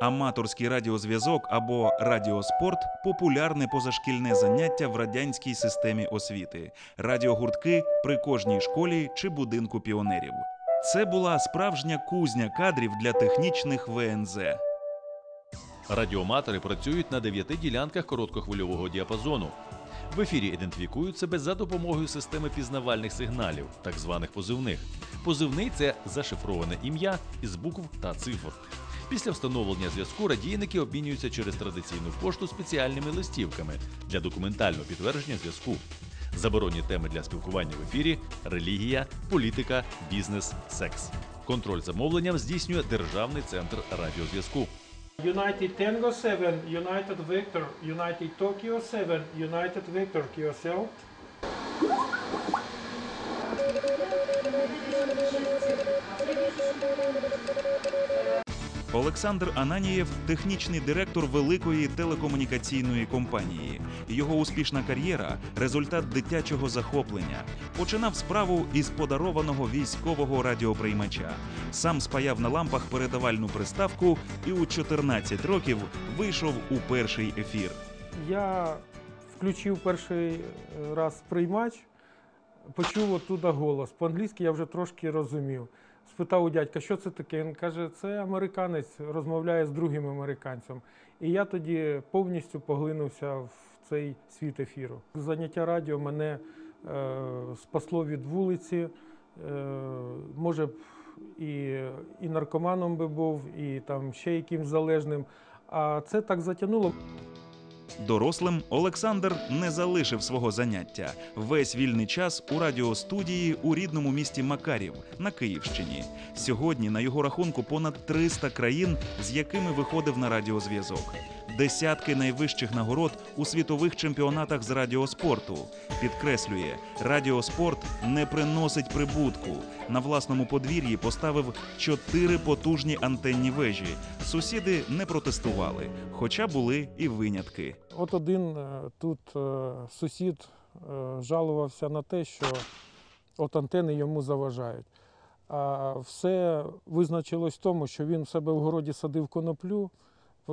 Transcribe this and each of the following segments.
Аматорський радіозв'язок або радіоспорт популярне позашкільне заняття в радянській системі освіти, радіогуртки при кожній школі чи будинку піонерів. Це була справжня кузня кадрів для технічних ВНЗ. Радіоматори працюють на дев'яти ділянках короткохвильового діапазону. В ефірі ідентифікують себе за допомогою системи пізнавальних сигналів, так званих позивних. Позивний це зашифроване ім'я із букв та цифр. Після встановлення зв'язку радійники обмінюються через традиційну пошту спеціальними листівками для документального підтвердження зв'язку. Заборонні теми для спілкування в ефірі релігія, політика, бізнес, секс. Контроль за мовленням здійснює Державний центр радіозв'язку. United Tango 7, United Victor, United Tokyo 7, United Victor QSL. Олександр Ананієв технічний директор великої телекомунікаційної компанії. Його успішна кар'єра результат дитячого захоплення. Починав справу із подарованого військового радіоприймача. Сам спаяв на лампах передавальну приставку і у 14 років вийшов у перший ефір. Я включив перший е, раз приймач, почув оттуда голос. По-англійськи я вже трошки розумів. Спитав у дядька, що це таке? Він каже, це американець розмовляє з другим американцем. І я тоді повністю поглинувся в цей світ ефіру. Заняття радіо мене е, спасло від вулиці. Е, може і, і наркоманом би був, і там ще якимсь залежним. А це так затягнуло. Дорослим Олександр не залишив свого заняття. Весь вільний час у радіостудії у рідному місті Макарів на Київщині. Сьогодні на його рахунку понад 300 країн, з якими виходив на радіозв'язок. Десятки найвищих нагород у світових чемпіонатах з радіоспорту. Підкреслює, радіоспорт не приносить прибутку. На власному подвір'ї поставив чотири потужні антенні вежі. Сусіди не протестували, хоча були і винятки. От один е, тут е, сусід е, жалувався на те, що от антени йому заважають. А все визначилось в тому, що він в себе в городі садив коноплю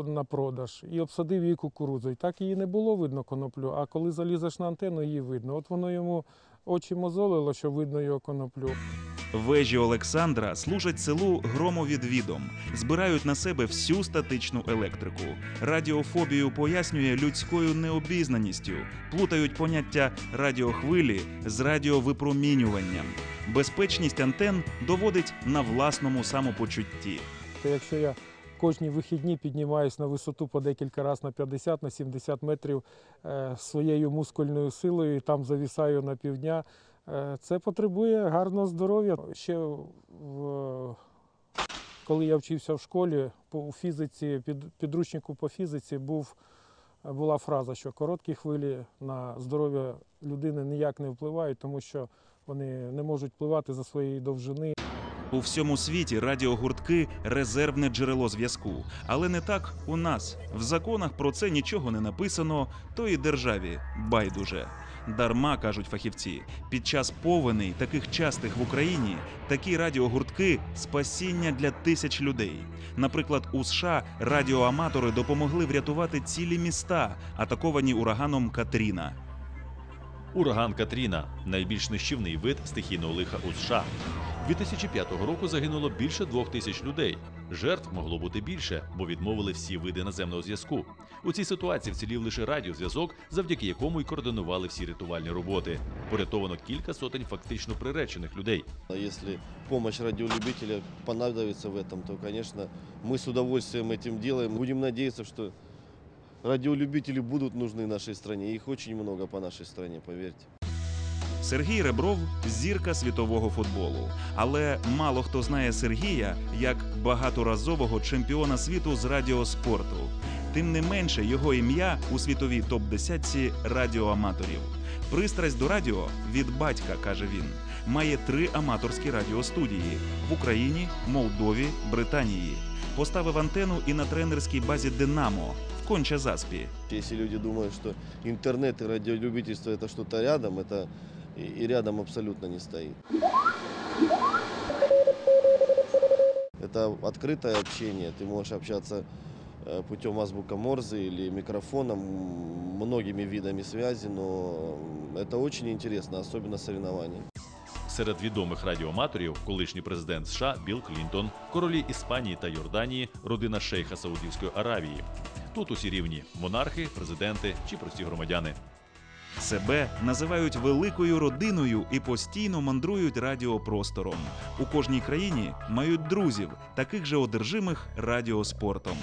на продаж і обсадив її кукурудзою. Так її не було видно коноплю, а коли залізеш на антенну, її видно. От воно йому очі мозолило, що видно його коноплю. Вежі Олександра служать селу громовідвідом, збирають на себе всю статичну електрику. Радіофобію пояснює людською необізнаністю, плутають поняття радіохвилі з радіовипромінюванням. Безпечність антен доводить на власному самопочутті. То якщо я кожні вихідні піднімаюсь на висоту по декілька разів на 50 на 70 метрів е, своєю мускульною силою і там завісаю на півдня, е, це потребує гарного здоров'я. Ще в, коли я вчився в школі, у фізиці, під, підручнику по фізиці був, була фраза, що короткі хвилі на здоров'я людини ніяк не впливають, тому що вони не можуть впливати за своєї довжини. У всьому світі радіогуртки резервне джерело зв'язку. Але не так у нас. В законах про це нічого не написано, то і державі байдуже. Дарма кажуть фахівці. Під час повеней, таких частих в Україні, такі радіогуртки спасіння для тисяч людей. Наприклад, у США радіоаматори допомогли врятувати цілі міста, атаковані ураганом Катріна. Ураган Катріна найбільш нищівний вид стихійного лиха у США. 2005 року загинуло більше двох тисяч людей. Жертв могло бути більше, бо відмовили всі види наземного зв'язку. У цій ситуації вцілів лише радіозв'язок, завдяки якому й координували всі рятувальні роботи. Порятовано кілька сотень фактично приречених людей. А Если помощь радиолюбителя понадобится в этом, то, конечно, мы с удовольствием этим делаем. Будем надеяться, что радиолюбители будут нужны нашей стране. Их очень много по нашей стране, поверьте. Сергій Ребров зірка світового футболу. Але мало хто знає Сергія як багаторазового чемпіона світу з радіоспорту. Тим не менше, його ім'я у світовій топ-10 радіоаматорів. Пристрасть до радіо від батька, каже він. Має три аматорські радіостудії в Україні, Молдові, Британії. Поставив антенну і на тренерській базі Динамо в Конча-Заспі. Если люди думают, что интернет и радиолюбительство это что-то рядом, это и, и рядом абсолютно не стоит. Это открытое общение, ты можешь общаться э, путем азбука Морзе или микрофоном, м, многими видами связи, но это очень интересно, особенно соревнования. Серед відомих радіоаматорів колишній президент США Білл Клінтон, королі Іспанії та Йорданії, родина шейха Саудівської Аравії. Тут усі рівні монархи, президенти чи прості громадяни. Себе називають великою родиною і постійно мандрують радіопростором. У кожній країні мають друзів, таких же одержимих радіоспортом.